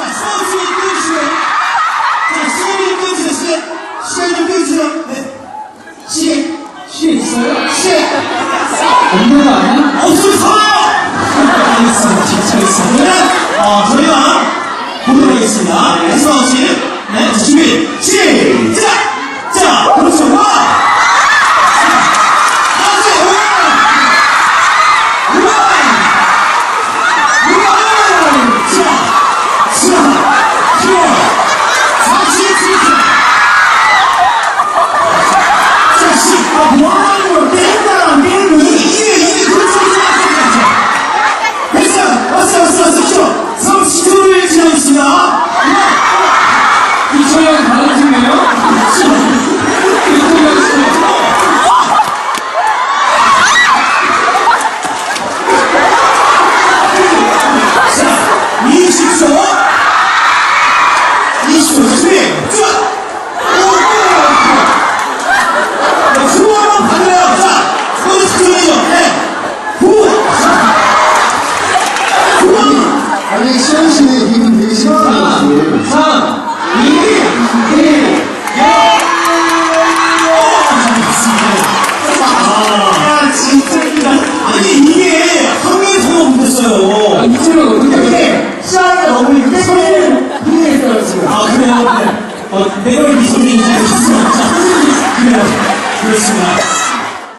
자, 수업 시간 끊어주시고요. 자, 시간 좀 끊어주세요, 시간. 시간 좀 끊어주세요. 네. 시계. 시에 있어요? 시계. 없는 거 아니야? 없으면 서요! 알겠습니다. 그러면, 어, 저희가 보도록 하겠습니다. 네, 수업 씨. 네, 자, 준비. 시작! 아니 시현 씨는 이분 되게 싫어하는 3, 2, 1. 아, 진짜입니다. 아니, 이게 한 명이 전화 못했어요. 이초영 어떻게 해? 이게 시간이 너무 이렇게 소리를 분리했어요, 지금. 아, 그래요? 네. 어, 내가 이 소리 이제 있습니다. 그래요. 그렇습니다.